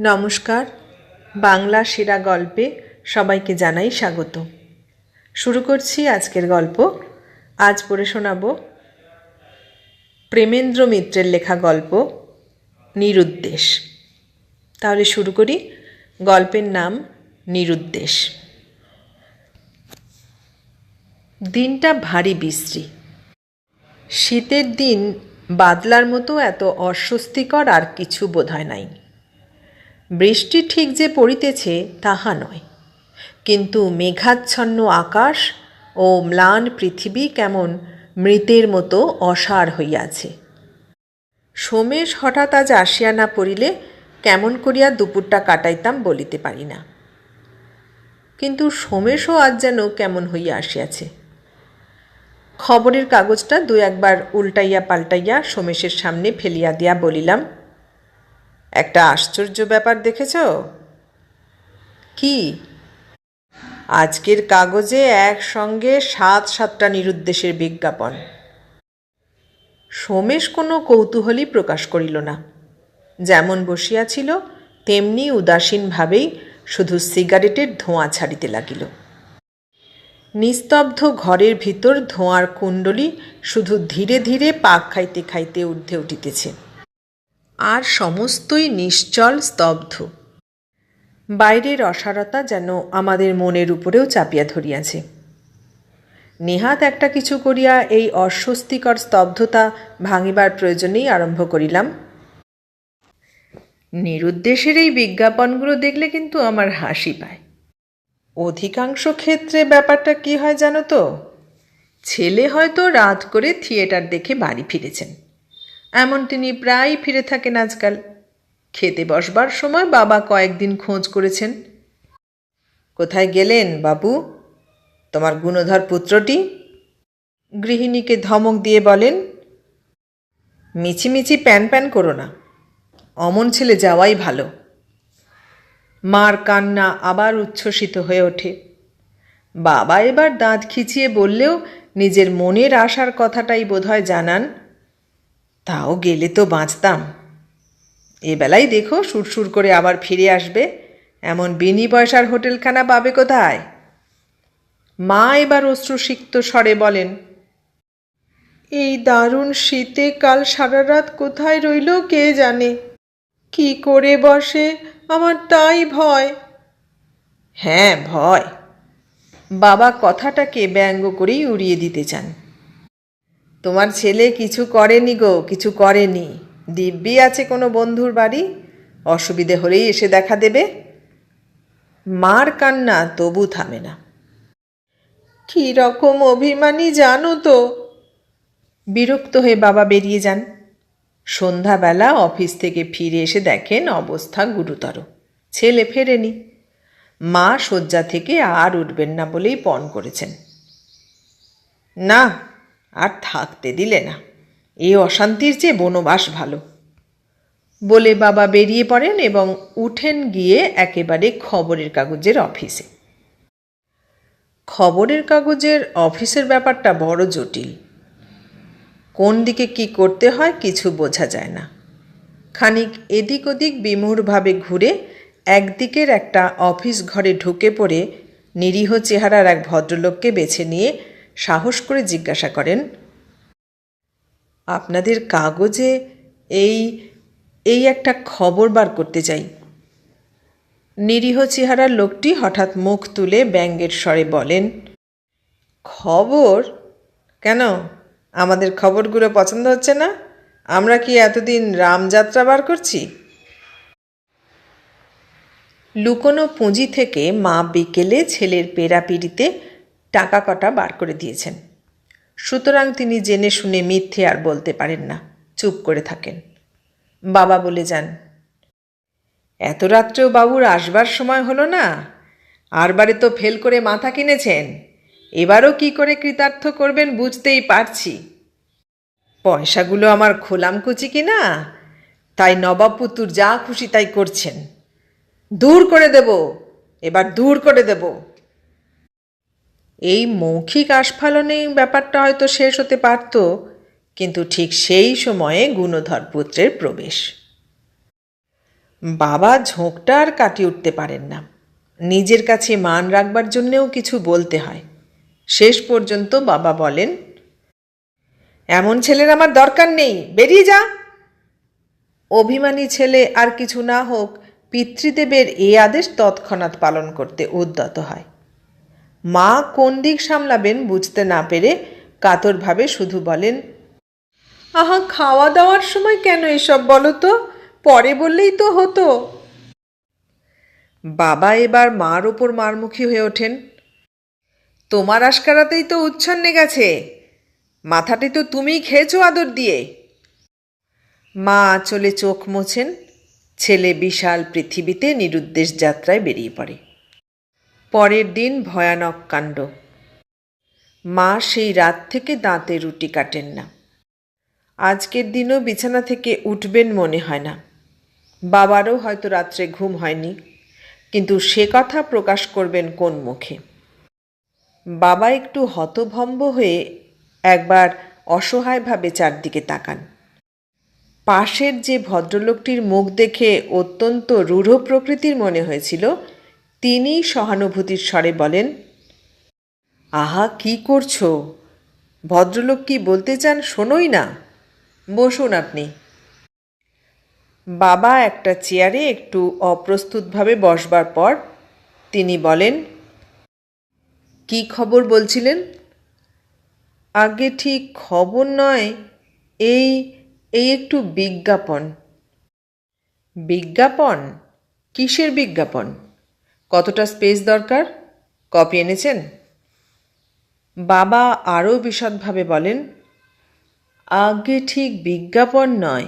নমস্কার। বাংলা সেরা গল্পে সবাইকে জানাই স্বাগত। শুরু করছি আজকের গল্প। আজ পড়ে শোনাব প্রেমেন্দ্র মিত্রের লেখা গল্প, নিরুদ্দেশ। তাহলে শুরু করি। গল্পের নাম, নিরুদ্দেশ। দিনটা ভারী বিশ্রী। শীতের দিন বাদলার মতো এত অস্বস্তিকর আর কিছু বোধহয় নাই। বৃষ্টি ঠিক যে পড়িতেছে, তাহা নয়। কিন্তু মেঘাচ্ছন্ন আকাশ ও ম্লান পৃথিবী কেমন মৃতের মতো অসার হইয়াছে। সোমেশ হঠাৎ আজ আসিয়া না পড়িলে কেমন করিয়া দুপুরটা কাটাইতাম বলিতে পারি না। কিন্তু সোমেশও আজ যেন কেমন হইয়া আসিয়াছে। খবরের কাগজটা দু একবার উল্টাইয়া পাল্টাইয়া সোমেশের সামনে ফেলিয়া দিয়া বলিলাম একটা আশ্চর্য ব্যাপার দেখেছ? কি? আজকের কাগজে একসঙ্গে সাত সাতটা নিরুদ্দেশের বিজ্ঞাপন। সোমেশ কোনো কৌতূহলই প্রকাশ করিল না। যেমন বসিয়াছিল, তেমনি উদাসীনভাবেই শুধু সিগারেটের ধোঁয়া ছাড়িতে লাগিল। নিস্তব্ধ ঘরের ভিতর ধোঁয়ার কুণ্ডলি শুধু ধীরে ধীরে পাক খাইতে খাইতে ঊর্ধ্বে উঠিতেছে। আর সমস্তই নিশ্চল, স্তব্ধ। বাইরের অসারতা যেন আমাদের মনের উপরেও চাপিয়া ধরিয়াছে। নেহাত একটা কিছু করিয়া এই অস্বস্তিকর স্তব্ধতা ভাঙিবার প্রয়োজনেই আরম্ভ করিলাম। নিরুদ্দেশের এই বিজ্ঞাপনগুলো দেখলে কিন্তু আমার হাসি পায়। অধিকাংশ ক্ষেত্রে ব্যাপারটা কি হয় জানো তো? ছেলে হয়তো রাত করে থিয়েটার দেখে বাড়ি ফিরেছেন। এমন তিনি প্রায় ফিরে থাকেন আজকাল। খেতে বসবার সময় বাবা কয়েকদিন খোঁজ করেছেন। কোথায় গেলেন, বাবু? তোমার গুণধর পুত্রটি? গৃহিণীকে ধমক দিয়ে বলেন, মিছিমিছি প্যান প্যান করো না। অমন ছেলে যাওয়াই ভালো। মার কান্না আবার উচ্ছ্বসিত হয়ে ওঠে। বাবা এবার দাঁত খিচিয়ে বললেও নিজের মনের আশার কথাটাই বোধহয় জানান তাও গেলে তো বাঁচতাম। এবেলায় দেখো সুরসুর করে আবার ফিরে আসবে। এমন বিনি পয়সার হোটেলখানা পাবে কোথায়? মা এবার অশ্রুসিক্ত স্বরে বলেন, এই দারুণ শীতে কাল সারা রাত কোথায় রইল কে জানে? কি করে বসে আমার তাই ভয়? হ্যাঁ ভয়। বাবা কথাটাকে ব্যঙ্গ করেই উড়িয়ে দিতে চান। তোমার ছেলে কিছু করেনি গো, কিছু করেনি। দিব্যি আছে কোনো বন্ধুর বাড়ি? অসুবিধে হলেই এসে দেখা দেবে। মার কান্না তবু থামে না। কী রকম অভিমানী জানো তো? বিরক্ত হয়ে বাবা বেরিয়ে যান। সন্ধ্যাবেলা অফিস থেকে ফিরে এসে দেখেন অবস্থা গুরুতর। ছেলে ফেরেনি। মা শয্যা থেকে আর উঠবেন না বলেই পণ করেছেন। না আর থাকতে দিলে না। এই অশান্তির চেয়ে বনবাস ভালো। বলে বাবা বেরিয়ে পড়েন এবং উঠেন গিয়ে একেবারে খবরের কাগজের অফিসে। খবরের কাগজের অফিসের ব্যাপারটা বড় জটিল। কোন দিকে কি করতে হয় কিছু বোঝা যায় না। খানিক এদিক ওদিক বিমূঢ়ভাবে ঘুরে একদিকের একটা অফিস ঘরে ঢুকে পড়ে নিরীহ চেহারার এক ভদ্রলোককে বেছে নিয়ে সাহস করে জিজ্ঞাসা করেন, আপনাদের কাগজে এই এই একটা খবর বার করতে চাই। নিরীহ চেহারার লোকটি হঠাৎ মুখ তুলে ব্যঙ্গের স্বরে বলেন, খবর? কেন? আমাদের খবরগুলো পছন্দ হচ্ছে না? আমরা কি এতদিন রামযাত্রা বার করছি? লুকোনো পুঁজি থেকে মা বিকেলে ছেলের পেরাপিড়িতে টাকা কটা বার করে দিয়েছেন। সুতরাং তিনি জেনে শুনে মিথ্যে আর বলতে পারেন না। চুপ করে থাকেন। বাবা বলে যান, এত রাত্রেও বাবুর আসবার সময় হলো না। আরবারে তো ফেল করে মাথা কিনেছেন। এবারও কি করে কৃতার্থ করবেন বুঝতেই পারছি। পয়সাগুলো আমার খোলাম কুচি কি না? তাই নবাবপুতুর যা খুশি তাই করছেন। দূর করে দেব, এবার দূর করে দেব। এই মৌখিক আস্ফালনে ব্যাপারটা হয়তো শেষ হতে পারত, কিন্তু ঠিক সেই সময়ে গুণধর পুত্রের প্রবেশ। বাবা ঝোঁকটা আর কাটিয়ে উঠতে পারেন না। নিজের কাছে মান রাখবার জন্যেও কিছু বলতে হয়। শেষ পর্যন্ত বাবা বলেন, এমন ছেলের আমার দরকার নেই, বেরিয়ে যা। অভিমানী ছেলে আর কিছু না হোক, পিতৃদেবের এ আদেশ তৎক্ষণাৎ পালন করতে উদ্যত হয়। মা কোন দিক সামলাবেন বুঝতে না পেরে কাতরভাবে শুধু বলেন, আহা খাওয়া দাওয়ার সময় কেন এসব বলো তো? পরে বললেই তো হতো। বাবা এবার মার ওপর মারমুখী হয়ে ওঠেন, তোমার আশকারাতেই তো উচ্ছন্নে গেছে। মাথাটি তো তুমিই খেয়েছো আদর দিয়ে। মা চলে চোখ মোছেন, ছেলে বিশাল পৃথিবীতে নিরুদ্দেশ যাত্রায় বেরিয়ে পড়ে। পরের দিন ভয়ানক কাণ্ড। মা সেই রাত থেকে দাঁতে রুটি কাটেন না। আজকের দিনও বিছানা থেকে উঠবেন মনে হয় না। বাবারও হয়তো রাত্রে ঘুম হয়নি, কিন্তু সে কথা প্রকাশ করবেন কোন মুখে? বাবা একটু হতভম্ব হয়ে একবার অসহায়ভাবে চারদিকে তাকান। পাশের যে ভদ্রলোকটির মুখ দেখে অত্যন্ত রূঢ় প্রকৃতির মনে হয়েছিল তিনি সহানুভূতির স্বরে বলেন, আহা, কি করছ? ভদ্রলোক কি বলতে চান শোনোই না। বসুন আপনি। বাবা একটা চেয়ারে একটু অপ্রস্তুতভাবে বসবার পর তিনি বলেন, কি খবর বলছিলেন? আগে ঠিক খবর নয়, এই এই একটু বিজ্ঞাপন। বিজ্ঞাপন? কিসের বিজ্ঞাপন? কতটা স্পেস দরকার? কপি এনেছেন? বাবা আরও বিশদভাবে বলেন, আগে ঠিক বিজ্ঞাপন নয়,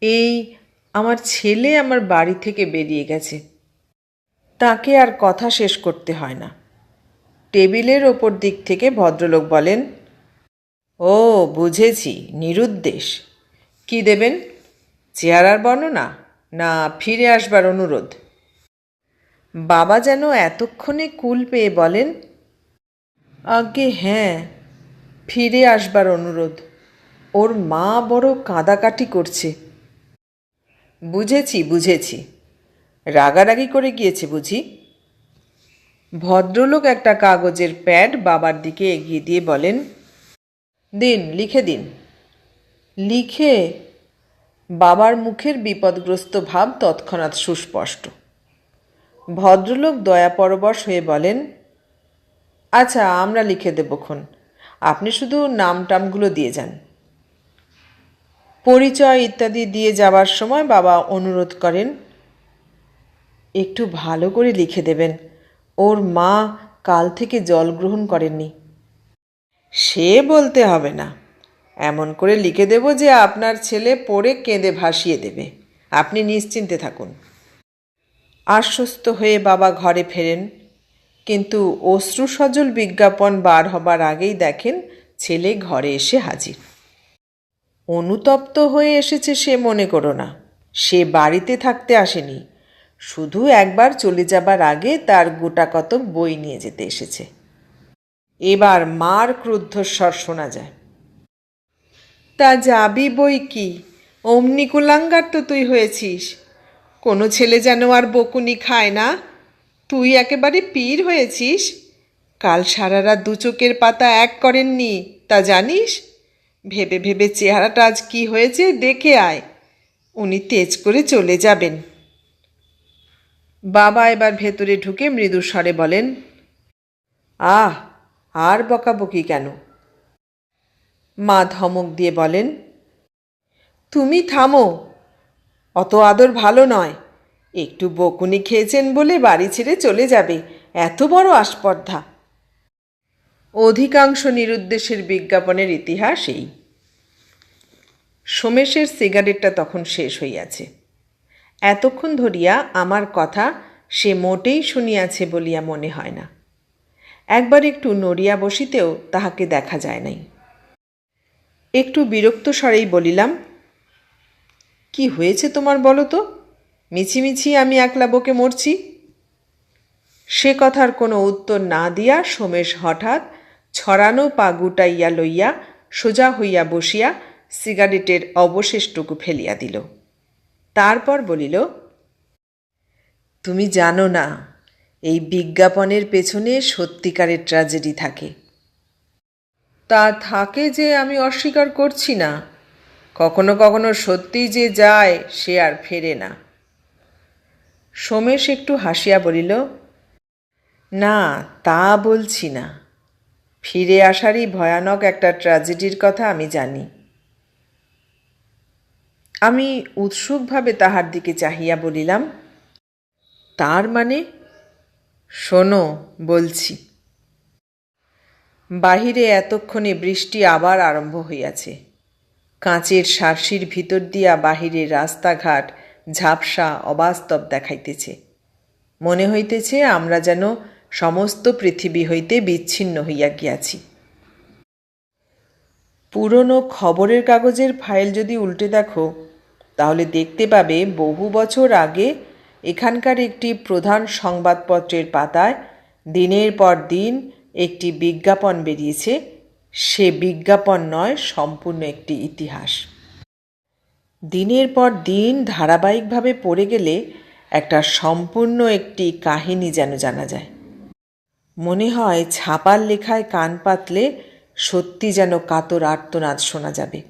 এই আমার ছেলে আমার বাড়ি থেকে বেরিয়ে গেছে। তাকে আর কথা শেষ করতে হয় না। টেবিলের ওপর দিক থেকে ভদ্রলোক বলেন, ও, বুঝেছি, নিরুদ্দেশ। কি দেবেন? চেহারার বর্ণনা? না, ফিরে আসবার অনুরোধ। বাবা যেন এতক্ষণে কুল পেয়ে বলেন আগে হ্যাঁ ফিরে আসবার অনুরোধ। ওর মা বড় কাঁদাকাটি করছে। বুঝেছি বুঝেছি। রাগারাগি করে গিয়েছে বুঝি? ভদ্রলোক একটা কাগজের প্যাড বাবার দিকে এগিয়ে দিয়ে বলেন, দিন, লিখে দিন। লিখে বাবার মুখের বিপদগ্রস্ত ভাব তৎক্ষণাৎ সুস্পষ্ট। ভদ্রলোক দয়াপরবশ হয়ে বলেন আচ্ছা আমরা লিখে দেবক্ষণ আপনি শুধু নাম টামগুলো দিয়ে যান। পরিচয় ইত্যাদি দিয়ে যাবার সময় বাবা অনুরোধ করেন, একটু ভালো করে লিখে দেবেন। ওর মা কাল থেকে জল গ্রহণ করেননি। সে বলতে হবে না। এমন করে লিখে দেব যে আপনার ছেলে পড়ে কেঁদে ভাসিয়ে দেবে। আপনি নিশ্চিন্তে থাকুন। আশ্বস্ত হয়ে বাবা ঘরে ফেরেন। কিন্তু অশ্রু সজল বিজ্ঞাপন বার হবার আগেই দেখেন ছেলে ঘরে এসে হাজির। অনুতপ্ত হয়ে এসেছে সে, মনে করো না। সে বাড়িতে থাকতে আসেনি। শুধু একবার চলে যাবার আগে তার গোটা কত বই নিয়ে যেতে এসেছে। এবার মার ক্রুদ্ধস্বর শোনা যায়। তা যাবি বই কি? অমনি কুলাঙ্গার তো তুই হয়েছিস। কোনো ছেলে যেন আর বকুনি খায় না। তুই একেবারে পীর হয়েছিস। কাল সারা রাত দু চোখের পাতা এক করেননি, তা জানিস? ভেবে ভেবে চেহারাটা আজ কি হয়েছে দেখে আয়। উনি তেজ করে চলে যাবেন। বাবা এবার ভেতরে ঢুকে মৃদু স্বরে বলেন, আহ, আর বকাবকি কেন? মা ধমক দিয়ে বলেন, তুমি থামো অত আদর ভালো নয়। একটু বকুনি খেয়েছেন বলে বাড়ি ছেড়ে চলে যাবে। এত বড় আস্পর্ধা। অধিকাংশ নিরুদ্দেশের বিজ্ঞাপনের ইতিহাস এই। সোমেশের সিগারেটটা তখন শেষ হইয়াছে। এতক্ষণ ধরিয়া আমার কথা সে মোটেই শুনিয়াছে বলিয়া মনে হয় না। একবার একটু নড়িয়া বসিতেও তাহাকে দেখা যায় নাই। একটু বিরক্ত স্বরেই বলিলাম কি হয়েছে তোমার বলো তো? মিছিমিছি আমি একলা বকে মরছি। সে কথার কোনো উত্তর না দিয়া সোমেশ হঠাৎ ছড়ানো পা গুটাইয়া লইয়া সোজা হইয়া বসিয়া সিগারেটের অবশেষটুকু ফেলিয়া দিল। তারপর বলিল, তুমি জানো না, এই বিজ্ঞাপনের পেছনে সত্যিকারের ট্র্যাজেডি থাকে। তা থাকে যে আমি অস্বীকার করছি না কখনো কখনো সত্যি যে যায়, সে আর ফেরে না। সোমেশ একটু হাসিয়া বলিল, না, তা বলছি না। ফিরে আসারই ভয়ানক একটা ট্র্যাজেডির কথা আমি জানি। আমি উৎসুকভাবে তাহার দিকে চাহিয়া বলিলাম, তার মানে? শোনো, বলছি। বাহিরে এতক্ষণে বৃষ্টি আবার আরম্ভ হইয়াছে। কাঁচের সার্সির ভিতর দিয়া বাহিরের রাস্তাঘাট ঝাপসা অবাস্তব দেখাইতেছে। মনে হইতেছে আমরা যেন সমস্ত পৃথিবী হইতে বিচ্ছিন্ন হইয়া গিয়াছি। পুরনো খবরের কাগজের ফাইল যদি উল্টে দেখো, তাহলে দেখতে পাবে বহু বছর আগে এখানকার একটি প্রধান সংবাদপত্রের পাতায় দিনের পর দিন একটি বিজ্ঞাপন বেরিয়েছে সে বিজ্ঞাপন নয়, সম্পূর্ণ একটি ইতিহাস। দিনের পর দিন ধারাবাহিকভাবে পড়ে গেলে একটা সম্পূর্ণ একটি কাহিনী যেন জানা যায়। মনে হয় ছাপার লেখায় কান পাতলে সত্যি যেন কাতর আর্তনাদ শোনা যাবে।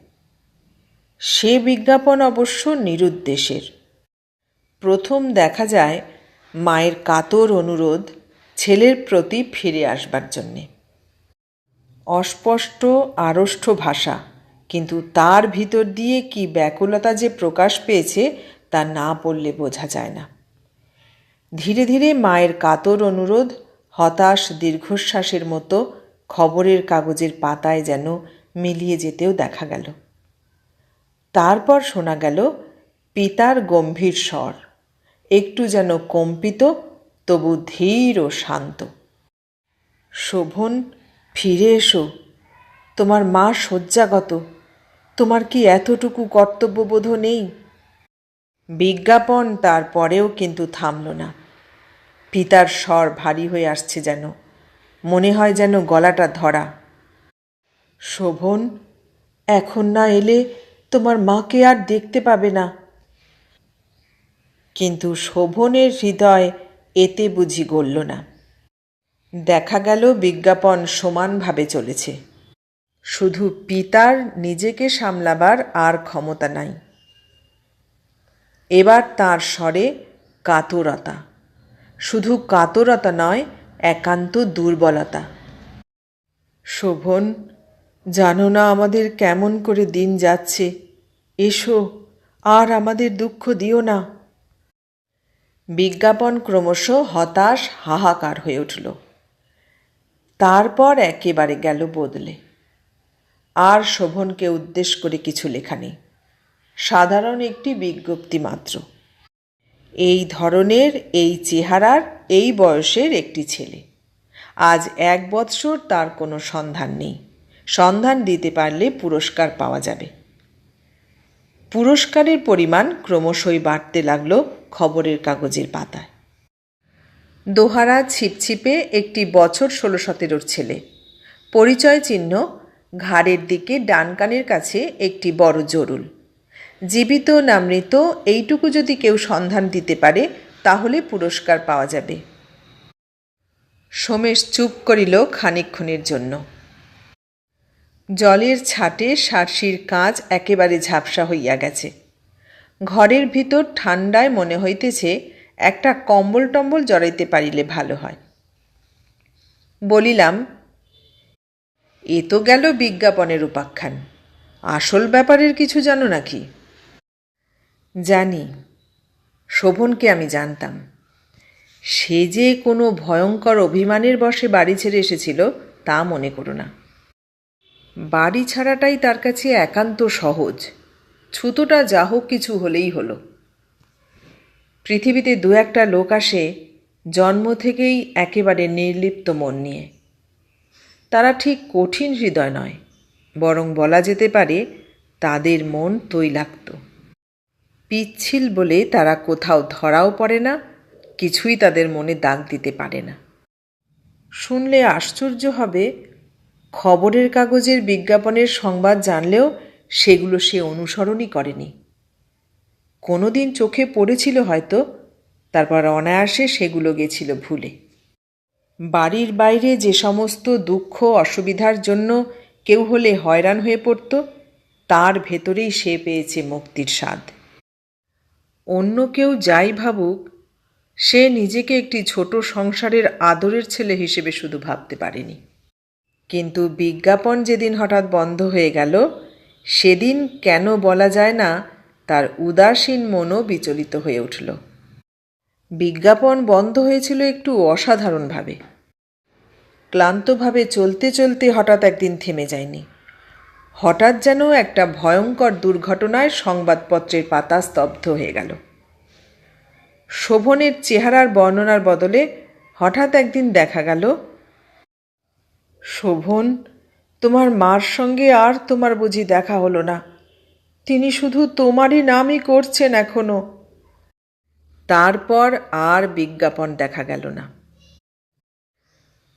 সে বিজ্ঞাপন অবশ্য নিরুদ্দেশের। প্রথম দেখা যায় মায়ের কাতর অনুরোধ ছেলের প্রতি ফিরে আসবার জন্যে। অস্পষ্ট আড়ষ্ট ভাষা। কিন্তু তার ভিতর দিয়ে কি ব্যাকুলতা যে প্রকাশ পেয়েছে, তা না পড়লে বোঝা যায় না। ধীরে ধীরে মায়ের কাতর অনুরোধ, হতাশ দীর্ঘশ্বাসের মতো খবরের কাগজের পাতায় যেন মিলিয়ে যেতেও দেখা গেল। তারপর শোনা গেল পিতার গম্ভীর স্বর। একটু যেন কম্পিত, তবু ধীর ও শান্ত। শোভন ফিরে এসো। তোমার মা শয্যাগত। তোমার কি এতটুকু কর্তব্যবোধ নেই? বিজ্ঞাপন তারপরেও কিন্তু থামল না। পিতার স্বর ভারী হয়ে আসছে যেন। মনে হয় যেন গলাটা ধরা। শোভন, এখন না এলে তোমার মাকে আর দেখতে পাবে না। কিন্তু শোভনের হৃদয় এতে বুঝি গড়ল না। দেখা গেল বিজ্ঞাপন সমানভাবে চলেছে। শুধু পিতার নিজেকে সামলাবার আর ক্ষমতা নাই। এবার তার স্বরে কাতরতা। শুধু কাতরতা নয়, একান্ত দুর্বলতা। শোভন, জানো না আমাদের কেমন করে দিন যাচ্ছে। এসো, আর আমাদের দুঃখ দিও না। বিজ্ঞাপন ক্রমশ হতাশ, হাহাকার হয়ে উঠল। তারপর একেবারে গেল বদলে। আর শোভনকে উদ্দেশ্য করে কিছু লেখা নেই। সাধারণ একটি বিজ্ঞপ্তি মাত্র। এই ধরনের, এই চেহারার, এই বয়সের একটি ছেলে। আজ এক বৎসর তার কোনো সন্ধান নেই। সন্ধান দিতে পারলে পুরস্কার পাওয়া যাবে। পুরস্কারের পরিমাণ ক্রমশই বাড়তে লাগল খবরের কাগজের পাতায়। দোহারা ছিপছিপে একটি বছর ষোলো সতেরোর ছেলে। পরিচয় চিহ্ন ঘাড়ের দিকে ডান কানের কাছে একটি বড় জরুল। জীবিত না মৃত, এইটুকু যদি কেউ সন্ধান দিতে পারে, তাহলে পুরস্কার পাওয়া যাবে। সোমেশ চুপ করিল খানিকক্ষণের জন্য। জলের ছাটে সার্সির কাঁচ একেবারে ঝাপসা হইয়া গেছে। ঘরের ভিতর ঠান্ডায় মনে হইতেছে একটা কম্বল টম্বল জড়াইতে পারিলে ভালো হয়। বলিলাম, এ তো গেল বিজ্ঞাপনের উপাখ্যান। আসল ব্যাপারের কিছু জানো নাকি? জানি। শোভনকে আমি জানতাম। সে যে কোনো ভয়ঙ্কর অভিমানের বসে বাড়ি ছেড়ে এসেছিল, তা মনে করো না। বাড়ি ছাড়াটাই তার কাছে একান্ত সহজ। ছুতোটা যা হোক কিছু হলেই হলো। পৃথিবীতে দু একটা লোক আসে, জন্ম থেকেই একেবারে নির্লিপ্ত মন নিয়ে। তারা ঠিক কঠিন হৃদয় নয়, বরং বলা যেতে পারে তাদের মন তৈলাক্ত। পিচ্ছিল বলে তারা কোথাও ধরাও পড়ে না, কিছুই তাদের মনে দাগ দিতে পারে না। শুনলে আশ্চর্য হবে, খবরের কাগজের বিজ্ঞাপনের সংবাদ জানলেও সেগুলো সে অনুসরণই করেনি। কোনো দিন চোখে পড়েছিল হয়তো, তারপর অনায়াসে সেগুলো গেছিল ভুলে। বাড়ির বাইরে যে সমস্ত দুঃখ অসুবিধার জন্য কেউ হলে হয়রান হয়ে পড়ত, তার ভেতরেই সে পেয়েছে মুক্তির স্বাদ। অন্য কেউ যাই ভাবুক, সে নিজেকে একটি ছোট সংসারের আদরের ছেলে হিসেবে শুধু ভাবতে পারেনি। কিন্তু বিজ্ঞাপন যেদিন হঠাৎ বন্ধ হয়ে গেল, সেদিন কেন বলা যায় না তার উদাসীন মনও বিচলিত হয়ে উঠল। বিজ্ঞাপন বন্ধ হয়েছিল একটু অসাধারণভাবে। ক্লান্তভাবে চলতে চলতে হঠাৎ একদিন থেমে যায়নি। হঠাৎ যেন একটা ভয়ঙ্কর দুর্ঘটনায় সংবাদপত্রের পাতা স্তব্ধ হয়ে গেল। শোভনের চেহারার বর্ণনার বদলে হঠাৎ একদিন দেখা গেল, শোভন, তোমার মার সঙ্গে আর তোমার বুঝি দেখা হলো না। তিনি শুধু তোমারই নামই করছেন এখনও। তারপর আর বিজ্ঞাপন দেখা গেল না।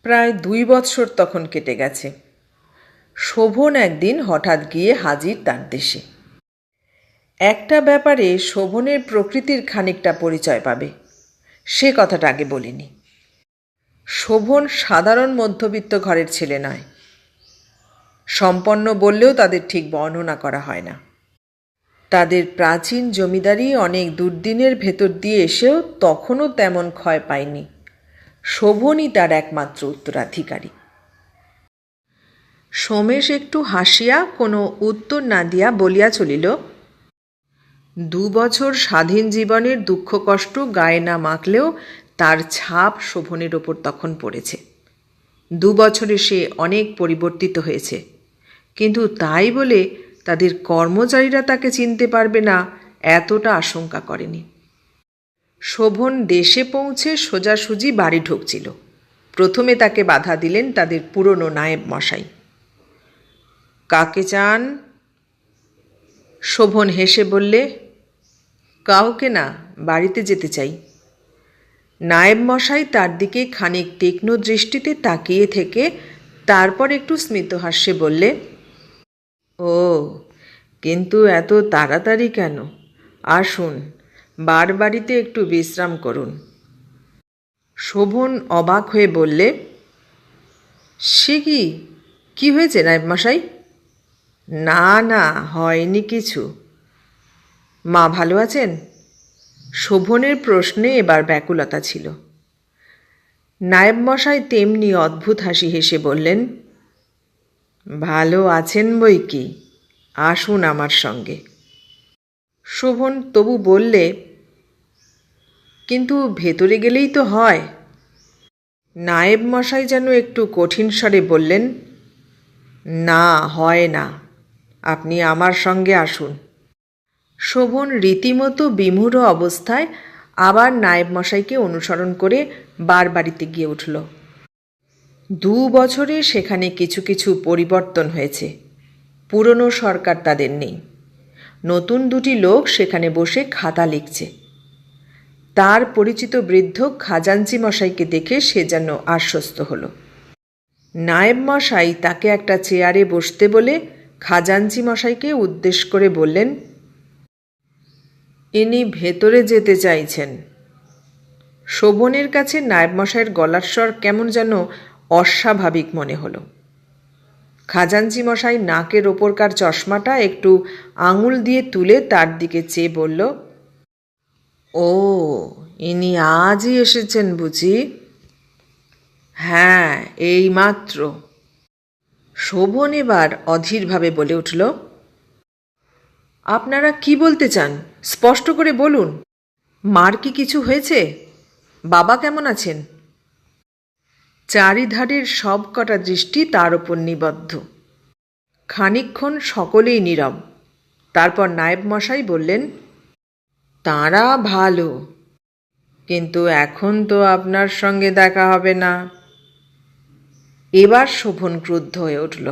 প্রায় দুই বৎসর তখন কেটে গেছে। শোভন একদিন হঠাৎ গিয়ে হাজির তার দেশে। একটা ব্যাপারে শোভনের প্রকৃতির খানিকটা পরিচয় পাবে। সে কথাটা আগে বলিনি। শোভন সাধারণ মধ্যবিত্ত ঘরের ছেলে নয়। সম্পন্ন বললেও তাদের ঠিক বর্ণনা করা হয় না। তাদের প্রাচীন জমিদারি অনেক দুর্দিনের ভেতর দিয়ে এসেও তখনও তেমন ক্ষয় পায়নি। শোভনই তার একমাত্র উত্তরাধিকারী। সোমেশ একটু হাসিয়া কোনো উত্তর না দিয়া বলিয়া চলিল, দু বছর স্বাধীন জীবনের দুঃখ কষ্ট গায়ে না মাখলেও তার ছাপ শোভনের ওপর তখন পড়েছে। দু বছরে সে অনেক পরিবর্তিত হয়েছে। কিন্তু তাই বলে তাদের কর্মচারীরা তাকে চিনতে পারবে না, এতটা আশঙ্কা করেনি। শোভন দেশে পৌঁছে সোজাসুজি বাড়ি ঢুকছিল। প্রথমে তাকে বাধা দিলেন তাদের পুরনো নায়েব মশাই। কাকে চান? শোভন হেসে বললে, কাউকে না, বাড়িতে যেতে চাই। নায়েব মশাই তার দিকে খানিক তীক্ষ্ণ দৃষ্টিতে তাকিয়ে থেকে তারপর একটু স্মিতহাস্যে বললে ও, কিন্তু এত তাড়াতাড়ি কেন? আসুন বার বাড়িতে একটু বিশ্রাম করুন। শোভন অবাক হয়ে বললে, সে কি? কি হয়েছে নায়েব মশাই? না না, হয়নি কিছু। মা ভালো আছেন? শোভনের প্রশ্নে এবার ব্যাকুলতা ছিল। নায়েব মশাই তেমনি অদ্ভুত হাসি হেসে বললেন ভালো আছেন বই কি? আসুন আমার সঙ্গে। শোভন তবু বললে, কিন্তু ভেতরে গেলেই তো হয়। নায়েব মশাই যেন একটু কঠিন স্বরে বললেন, না, হয় না। আপনি আমার সঙ্গে আসুন। শোভন রীতিমতো বিমূঢ় অবস্থায় আবার নায়েব মশাইকে অনুসরণ করে বার বাড়িতে গিয়ে উঠল। দু বছরে সেখানে কিছু কিছু পরিবর্তন হয়েছে। পুরনো সরকার তাদের নেই। নতুন দুটি লোক সেখানে বসে খাতা লিখছে। তার পরিচিত বৃদ্ধ খাজাঞ্চি মশাইকে দেখে সে যেন আশ্বস্ত হলো। নায়েব মশাই তাকে একটা চেয়ারে বসতে বলে খাজাঞ্চি মশাইকে উদ্দেশ করে বললেন, ইনি ভেতরে যেতে চাইছেন। শোভনের কাছে নায়েব মশাইয়ের গলার স্বর কেমন যেন অস্বাভাবিক মনে হলো। খাজাঞ্চি মশাই নাকের ওপরকার চশমাটা একটু আঙুল দিয়ে তুলে তার দিকে চেয়ে বলল, ও, ইনি আজই এসেছেন বুঝি? হ্যাঁ এই মাত্র। শোভন এবার অধীরভাবে বলে উঠল, আপনারা কি বলতে চান? স্পষ্ট করে বলুন। মার কি কিছু হয়েছে? বাবা কেমন আছেন? চারিধারের সব কটা দৃষ্টি তার ওপর নিবদ্ধ। খানিক্ষণ সকলেই নীরব। তারপর নায়েব মশাই বললেন, তাঁরা ভালো, কিন্তু এখন তো আপনার সঙ্গে দেখা হবে না। এবার শোভন ক্রুদ্ধ হয়ে উঠল।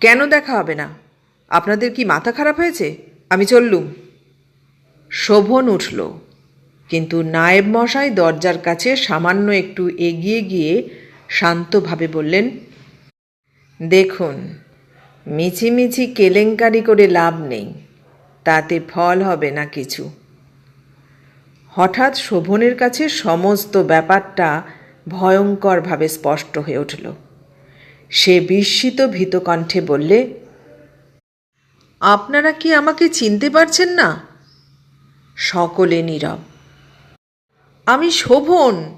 কেন দেখা হবে না? আপনাদের কি মাথা খারাপ হয়েছে? আমি চললুম। শোভন উঠল। কিন্তু নায়েব মশাই দরজার কাছে সামান্য একটু এগিয়ে গিয়ে শান্তভাবে বললেন, দেখুন, মিছিমিছি কেলেঙ্কারি করে লাভ নেই, তাতে ফল হবে না কিছু। হঠাৎ শোভনের কাছে সমস্ত ব্যাপারটা ভয়ঙ্করভাবে স্পষ্ট হয়ে উঠল। সে বিস্মিত ভীতকণ্ঠে বললে, আপনারা কি আমাকে চিনতে পারছেন না? সকলে নীরব। আমি শোভন।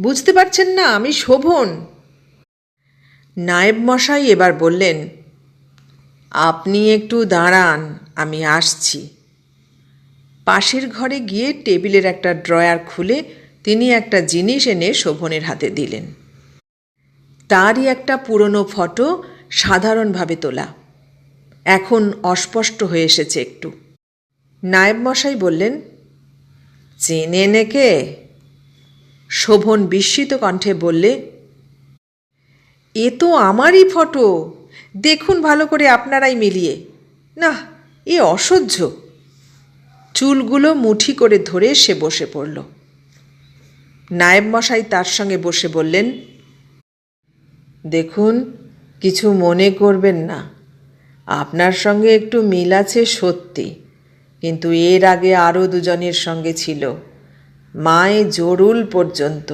বুঝতে পারছেন না, আমি শোভন। নায়েব মশাই এবার বললেন, আপনি একটু দাঁড়ান, আমি আসছি। পাশের ঘরে গিয়ে টেবিলের একটা ড্রয়ার খুলে তিনি একটা জিনিস এনে শোভনের হাতে দিলেন। তারই একটা পুরনো ফটো সাধারণভাবে তোলা। এখন অস্পষ্ট হয়ে এসেছে একটু। নায়েব মশাই বললেন চেনে নেকে? শোভন বিস্মিত কণ্ঠে বললে, এ তো আমারই ফটো। দেখুন ভালো করে আপনারাই মিলিয়ে। না এ অসহ্য। চুলগুলো মুঠি করে ধরে সে বসে পড়ল। নায়েব মশাই তার সঙ্গে বসে বললেন, দেখুন, কিছু মনে করবেন না। আপনার সঙ্গে একটু মিল আছে সত্যি। কিন্তু এর আগে আরও দুজনের সঙ্গে ছিল, মায়ে জরুল পর্যন্ত।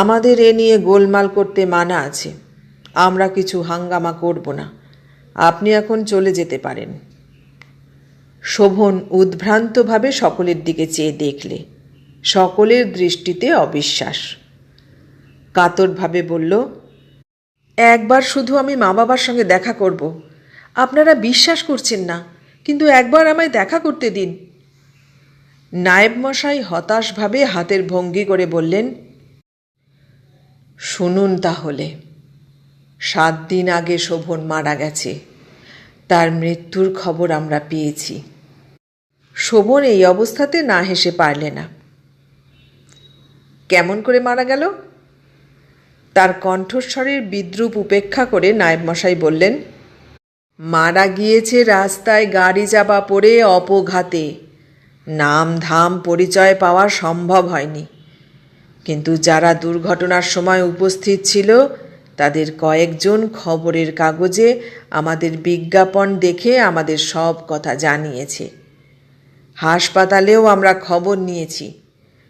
আমাদের এ নিয়ে গোলমাল করতে মানা আছে, আমরা কিছু হাঙ্গামা করব না, আপনি এখন চলে যেতে পারেন। শোভন উদ্ভ্রান্তভাবে সকলের দিকে চেয়ে দেখলে, সকলের দৃষ্টিতে অবিশ্বাস। কাতরভাবে বলল, একবার শুধু আমি মা বাবার সঙ্গে দেখা করব, আপনারা বিশ্বাস করছেন না কিন্তু একবার আমায় দেখা করতে দিন। নায়েব মশাই হতাশভাবে হাতের ভঙ্গি করে বললেন, শুনুন তাহলে, সাত দিন আগে শোভন মারা গেছে, তার মৃত্যুর খবর আমরা পেয়েছি। শোভন এই অবস্থাতে না হেসে পারলে না। কেমন করে মারা গেল? তার কণ্ঠস্বরের বিদ্রুপ উপেক্ষা করে নায়েব মশাই বললেন মারা গিয়েছে রাস্তায় গাড়ি চাপা পড়ে অপঘাতে। নাম ধাম পরিচয় পাওয়া সম্ভব হয়নি। কিন্তু যারা দুর্ঘটনার সময় উপস্থিত ছিল, তাদের কয়েকজন খবরের কাগজে আমাদের বিজ্ঞাপন দেখে আমাদের সব কথা জানিয়েছে। হাসপাতালেও আমরা খবর নিয়েছি।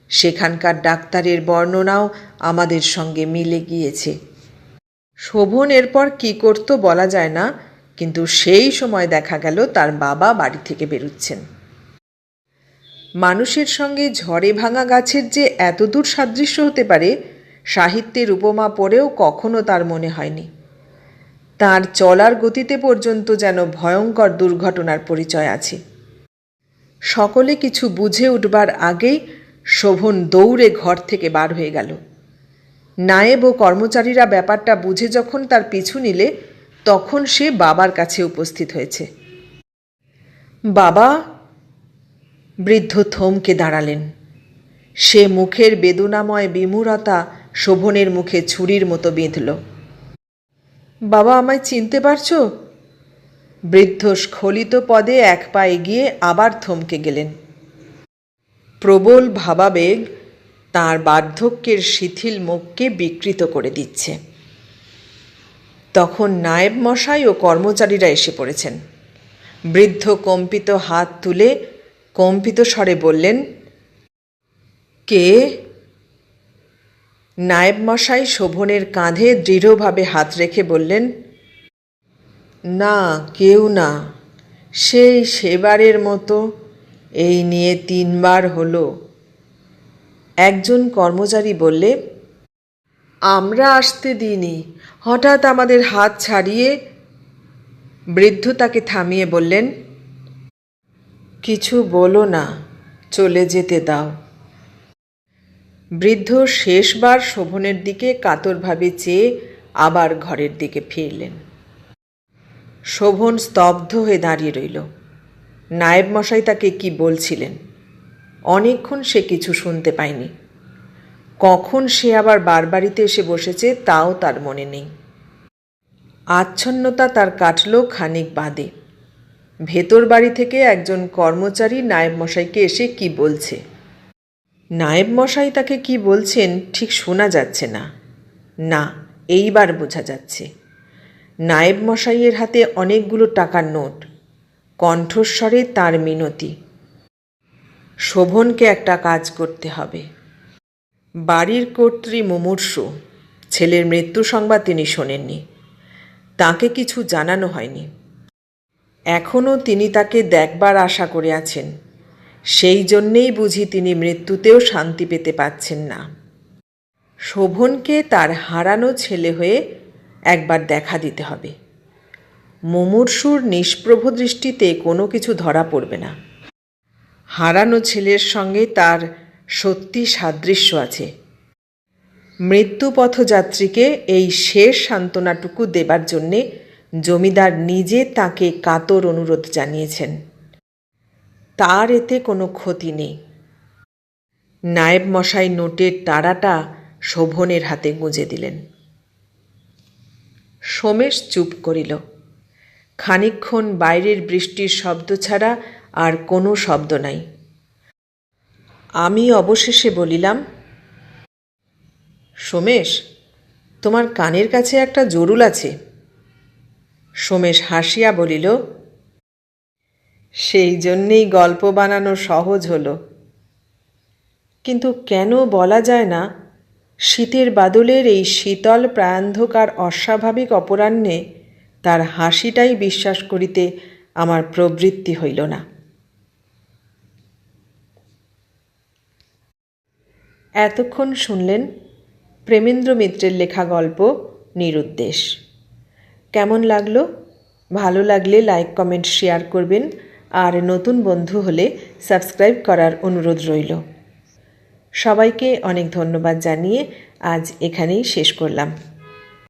সেখানকার ডাক্তারের বর্ণনাও আমাদের সঙ্গে মিলে গিয়েছে। শোভন, এরপর কি করতো বলা যায় না। কিন্তু সেই সময় দেখা গেল তার বাবা বাড়ি থেকে বেরুচ্ছেন। মানুষের সঙ্গে ঝড়ে ভাঙা গাছের যে এতদূর সাদৃশ্য হতে পারে, সাহিত্যের উপমা পড়েও কখনো তার মনে হয়নি। তার চলার গতিতে পর্যন্ত যেন ভয়ঙ্কর দুর্ঘটনার পরিচয় আছে। সকলে কিছু বুঝে উঠবার আগেই শোভন দৌড়ে ঘর থেকে বার হয়ে গেল। নায়েব ও কর্মচারীরা ব্যাপারটা বুঝে যখন তার পিছু নিলে তখন সে বাবার কাছে উপস্থিত হয়েছে। বাবা বৃদ্ধ থমকে দাঁড়ালেন। সে মুখের বেদনাময় বিমূরতা শোভনের মুখে ছুরির মতো বিঁধল। বাবা, আমায় চিনতে পারছ? বৃদ্ধ স্খলিত পদে এক পা এগিয়ে আবার থমকে গেলেন। প্রবল ভাবাবেগ তার বার্ধক্যের শিথিল মুখকে বিকৃত করে দিচ্ছে। তখন নায়েব মশাই ও কর্মচারীরা এসে পড়েছেন। বৃদ্ধ কম্পিত হাত তুলে কম্পিত স্বরে বললেন, কে? নায়েব মশাই শোভনের কাঁধে দৃঢ়ভাবে হাত রেখে বললেন, না, কেউ না। সেই সেবারের মতো এই নিয়ে তিনবার হলো। একজন কর্মচারী বললে, আমরা আসতে দিইনি। হঠাৎ আমাদের হাত ছাড়িয়ে বৃদ্ধ তাকে থামিয়ে বললেন, কিছু বলো না, চলে যেতে দাও। বৃদ্ধ শেষবার শোভনের দিকে কাতরভাবে চেয়ে আবার ঘরের দিকে ফিরলেন। শোভন স্তব্ধ হয়ে দাঁড়িয়ে রইল। নায়েব মশাই তাকে কি বলছিলেন? অনেকক্ষণ সে কিছু শুনতে পায়নি। কখন সে আবার বারবাড়িতে এসে বসেছে তাও তার মনে নেই। আচ্ছন্নতা তার কাটল খানিক বাদে। ভেতর বাড়ি থেকে একজন কর্মচারী নায়েব মশাইকে এসে কি বলছে? নায়েব মশাই তাকে কি বলছেন ঠিক শোনা যাচ্ছে না। না, এইবার বোঝা যাচ্ছে। নায়েব মশাইয়ের হাতে অনেকগুলো টাকার নোট। কণ্ঠস্বরে তার মিনতি, শোভনকে একটা কাজ করতে হবে। বাড়ির কর্ত্রী মুমূর্ষু, ছেলের মৃত্যু সংবাদ তিনি শোনেননি। তাকে কিছু জানানো হয়নি। এখনও তিনি তাকে দেখবার আশা করে আছেন। সেই জন্যেই বুঝি তিনি মৃত্যুতেও শান্তি পেতে পাচ্ছেন না। শোভনকে তার হারানো ছেলে হয়ে একবার দেখা দিতে হবে। মুমূর্ষুর নিষ্প্রভ দৃষ্টিতে কোনো কিছু ধরা পড়বে না। হারানো ছেলের সঙ্গে তার সত্যি সাদৃশ্য আছে। মৃত্যুপথযাত্রীকে এই শেষ সান্ত্বনাটুকু দেবার জন্যে জমিদার নিজে তাকে কাতর অনুরোধ জানিয়েছেন। তার এতে কোনো ক্ষতি নেই। নায়েব মশাই নোটের তাড়াটা শোভনের হাতে গুঁজে দিলেন। সোমেশ চুপ করিল। খানিকক্ষণ বাইরের বৃষ্টির শব্দ ছাড়া আর কোনো শব্দ নাই। আমি অবশেষে বলিলাম, সোমেশ, তোমার কানের কাছে একটা জরুল আছে। সোমেশ হাসিয়া বলিল, সেই জন্যেই গল্প বানানো সহজ হলো। কিন্তু কেন বলা যায় না, শীতের বাদলের এই শীতল প্রায়ন্ধকার অস্বাভাবিক অপরাহ্নে তার হাসিটাই বিশ্বাস করিতে আমার প্রবৃত্তি হইল না। এতক্ষণ শুনলেন প্রেমেন্দ্র মিত্রের লেখা গল্প নিরুদ্দেশ। কেমন লাগল? ভালো লাগলে লাইক, কমেন্ট, শেয়ার করবেন। আর নতুন বন্ধু হলে সাবস্ক্রাইব করার অনুরোধ রইল। সবাইকে অনেক ধন্যবাদ জানিয়ে আজ এখানেই শেষ করলাম।